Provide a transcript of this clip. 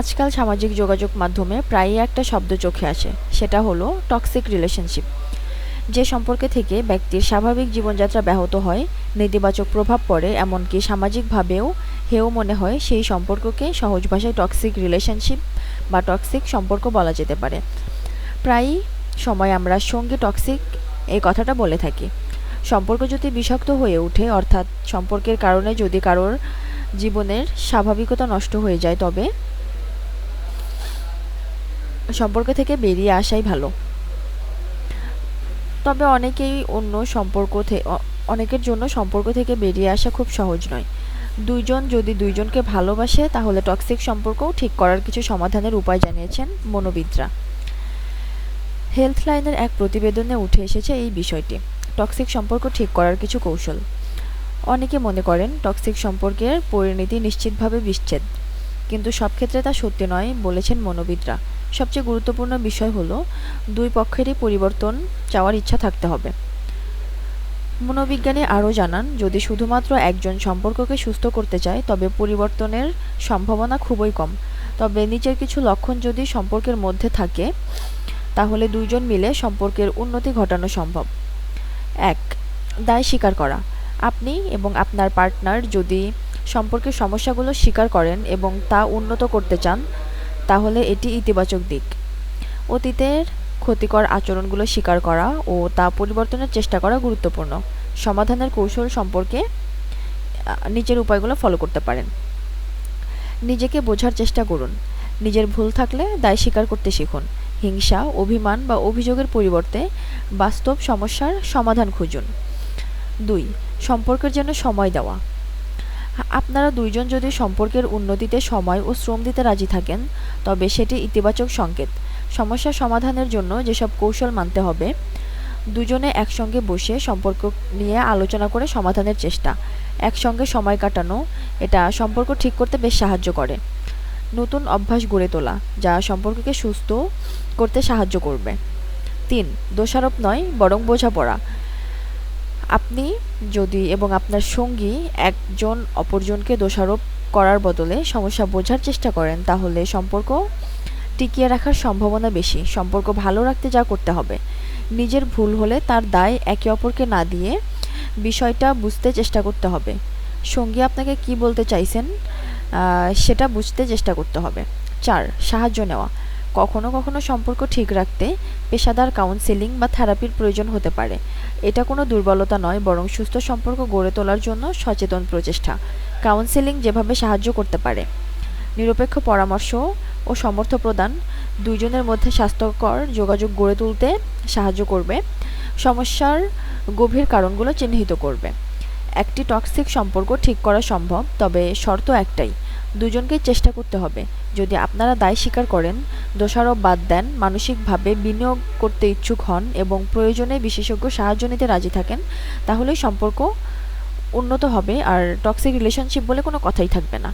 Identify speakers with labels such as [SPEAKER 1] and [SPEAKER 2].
[SPEAKER 1] আজকাল সামাজিক যোগাযোগ মাধ্যমে প্রায়ই একটা শব্দ চোখে আসে, সেটা হলো টক্সিক রিলেশনশিপ যে সম্পর্কে থেকে ব্যক্তির স্বাভাবিক জীবনযাত্রা ব্যাহত হয়, নেতিবাচক প্রভাব পড়ে, এমনকি সামাজিকভাবেও হেও মনে হয় সেই সম্পর্ককে সহজ ভাষায় টক্সিক রিলেশনশিপ বা টক্সিক সম্পর্ক বলা যেতে পারে। প্রায়ই সময় আমরা সঙ্গী টক্সিক এই কথাটা বলে থাকি। সম্পর্ক যদি বিষাক্ত হয়ে ওঠে, অর্থাৎ সম্পর্কের কারণে যদি কারোর জীবনের স্বাভাবিকতা নষ্ট হয়ে যায়, তবে সম্পর্ক থেকে বেরিয়ে আসাই ভালো। তবে অনেকেই অন্য সম্পর্ক অনেকের জন্য সম্পর্ক থেকে বেরিয়ে আসা খুব সহজ নয়। দুইজন যদি দুইজনকে ভালোবাসে, তাহলে টক্সিক সম্পর্কও ঠিক করার কিছু সমাধানের উপায় জানিয়েছেন মনোবিদরা। হেলথ লাইনের এক প্রতিবেদনে উঠে এসেছে এই বিষয়টি টক্সিক সম্পর্ক ঠিক করার কিছু কৌশল। অনেকে মনে করেন টক্সিক সম্পর্কের পরিণতি নিশ্চিতভাবে বিচ্ছেদ, কিন্তু সব ক্ষেত্রে তা সত্যি নয় বলেছেন মনোবিদরা। সবচেয়ে গুরুত্বপূর্ণ বিষয় হলো, দুই পক্ষেরই পরিবর্তন চাওয়ার ইচ্ছা থাকতে হবে। মনোবিজ্ঞানী আরও জানান, যদি শুধুমাত্র একজন সম্পর্ককে সুস্থ করতে চায়, তবে পরিবর্তনের সম্ভাবনা খুবই কম। তবে নিচের কিছু লক্ষণ যদি সম্পর্কের মধ্যে থাকে, তাহলে দুইজন মিলে সম্পর্কের উন্নতি ঘটানো সম্ভব। এক, দায় স্বীকার করা। আপনি এবং আপনার পার্টনার যদি সম্পর্কের সমস্যাগুলো স্বীকার করেন এবং তা উন্নত করতে চান তাহলে এটি ইতিবাচক দিক। অতীতের ক্ষতিকর আচরণগুলো স্বীকার করা ও তা পরিবর্তনের চেষ্টা করা গুরুত্বপূর্ণ। সমাধানের কৌশল সম্পর্কে নিচের উপায়গুলো ফলো করতে পারেন। নিজেকে বোঝার চেষ্টা করুন। নিজের ভুল থাকলে দায় স্বীকার করতে শিখুন। হিংসা, অভিমান বা অভিযোগের পরিবর্তে বাস্তব সমস্যার সমাধান খুঁজুন। দুই, সম্পর্কের জন্য সময় দেওয়া। আপনারা দুইজন যদি সম্পর্কের উন্নতিতে সময় ও শ্রম দিতে রাজি থাকেন, তবে সেটি ইতিবাচক সংকেত। সমস্যা সমাধানের জন্য যেসব কৌশল মানতে হবে, দুজনে একসঙ্গে বসে সম্পর্ক নিয়ে আলোচনা করে সমাধানের চেষ্টা। একসঙ্গে সময় কাটানো, এটা সম্পর্ক ঠিক করতে বেশ সাহায্য করে। নতুন অভ্যাস গড়ে তোলা, যা সম্পর্ককে সুস্থ করতে সাহায্য করবে। তিন, দোষারোপ নয়, বরং বোঝাপড়া। আপনি যদি এবং আপনার সঙ্গী একজন অপরজনকে দোষারোপ করার বদলে সমস্যা বোঝার চেষ্টা করেন, তাহলে সম্পর্ক টিকিয়ে রাখার সম্ভাবনা বেশি। সম্পর্ক ভালো রাখতে যা করতে হবে। নিজের ভুল হলে তার দায় একে অপরকে না দিয়ে বিষয়টা বুঝতে চেষ্টা করতে হবে। সঙ্গী আপনাকে কি বলতে চাইছেন সেটা বুঝতে চেষ্টা করতে হবে। চার, সাহায্য নেওয়া। কখনো কখনো সম্পর্ক ঠিক রাখতে পেশাদার কাউন্সেলিং বা থেরাপির প্রয়োজন হতে পারে। এটা কোনো দুর্বলতা নয়, বরং সুস্থ সম্পর্ক গড়ে তোলার জন্য সচেতন প্রচেষ্টা। কাউন্সেলিং যেভাবে সাহায্য করতে পারে। নিরপেক্ষ পরামর্শ ও সমর্থ প্রদান দুইজনের মধ্যে স্বাস্থ্যকর যোগাযোগ গড়ে তুলতে সাহায্য করবে। সমস্যার গভীর কারণগুলো চিহ্নিত করবে। একটি টক্সিক সম্পর্ক ঠিক করা সম্ভব, তবে শর্ত একটাই, দুজনকেই চেষ্টা করতে হবে। যদি আপনারা দায় স্বীকার করেন দোষারোপ বাদ দেন, মানসিকভাবে বিনিয়োগ করতে ইচ্ছুক হন এবং প্রয়োজনে বিশেষজ্ঞ সাহায্য নিতে রাজি থাকেন, তাহলেই সম্পর্ক উন্নত হবে আর টক্সিক রিলেশনশিপ বলে কোনো কথাই থাকবে না।